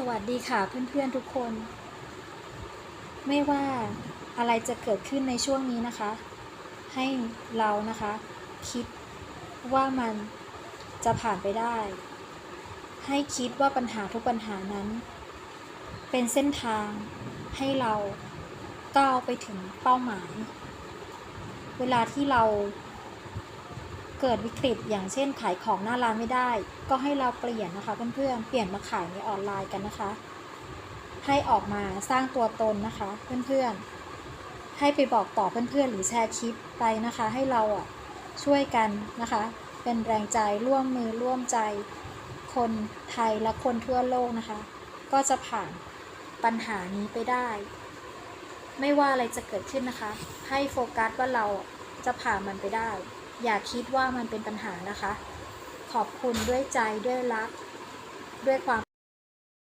สวัสดีค่ะเพื่อนๆทุกคน ไม่ว่าอะไรจะเกิดขึ้นในช่วงนี้นะคะ ให้เรานะคะ คิดว่ามันจะผ่านไปได้ ให้คิดว่าปัญหาทุกปัญหานั้น เป็นเส้นทางให้เราก้าวไปถึงเป้าหมาย เวลาที่เรา เกิดวิกฤตอย่างเช่นขายของหน้าร้านไม่ได้ ก็ให้เราเปลี่ยนนะคะเพื่อนๆเปลี่ยนมาขายในออนไลน์กันนะคะ ให้ออกมาสร้างตัวตนนะคะเพื่อนๆ ให้ไปบอกต่อเพื่อนๆ หรือแชร์คลิปไปนะคะ ให้เราอะช่วยกันนะคะ เป็นแรงใจร่วมมือร่วมใจคนไทยและคนทั่วโลกนะคะ ก็จะผ่านปัญหานี้ไปได้ ไม่ว่าอะไรจะเกิดขึ้นนะคะ ให้โฟกัสว่าเราจะผ่านมันไปได้ อย่าคิดว่ามันเป็นปัญหานะคะ ขอบคุณด้วยใจด้วยรัก ด้วยความ